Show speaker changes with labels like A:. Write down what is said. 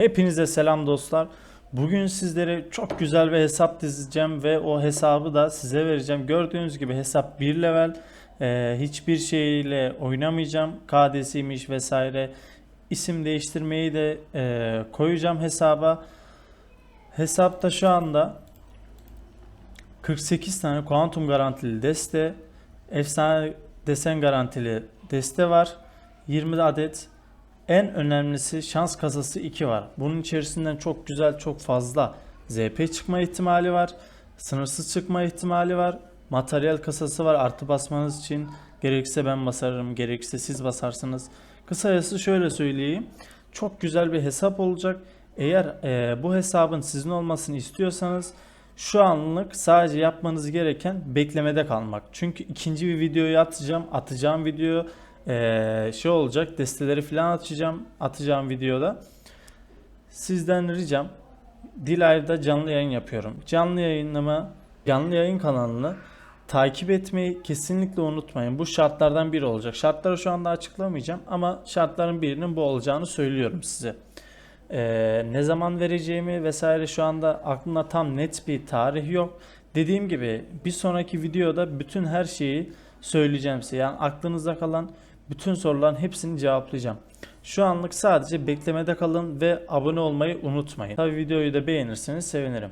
A: Hepinize selam dostlar. Bugün sizlere çok güzel bir hesap dizeceğim ve o hesabı da size vereceğim. Gördüğünüz gibi hesap 1 level. Ee, hiçbir şeyle oynamayacağım. KD'siymiş vesaire. İsim değiştirmeyi de e, koyacağım hesaba. Hesapta şu anda 48 tane kuantum garantili deste, efsane desen garantili deste var. 20 adet en önemlisi şans kasası 2 var. Bunun içerisinden çok güzel, çok fazla ZP çıkma ihtimali var. Sınırsız çıkma ihtimali var. Materyal kasası var artı basmanız için. Gerekirse ben basarım, gerekirse siz basarsınız. Kısacası şöyle söyleyeyim. Çok güzel bir hesap olacak. Eğer e, bu hesabın sizin olmasını istiyorsanız şu anlık sadece yapmanız gereken beklemede kalmak. Çünkü ikinci bir videoyu atacağım. Atacağım video eee, şey olacak. Desteleri falan atacağım. Atacağım videoda. Sizden ricam Dilay'da canlı yayın yapıyorum. Canlı yayınlama, canlı yayın kanalını takip etmeyi kesinlikle unutmayın. Bu şartlardan biri olacak. Şartları şu anda açıklamayacağım ama şartların birinin bu olacağını söylüyorum size. Ee, ne zaman vereceğimi vesaire şu anda aklımda tam net bir tarih yok. Dediğim gibi bir sonraki videoda bütün her şeyi söyleyeceğim size. Yani aklınızda kalan bütün soruların hepsini cevaplayacağım. Şu anlık sadece beklemede kalın ve abone olmayı unutmayın. Tabii videoyu da beğenirseniz sevinirim.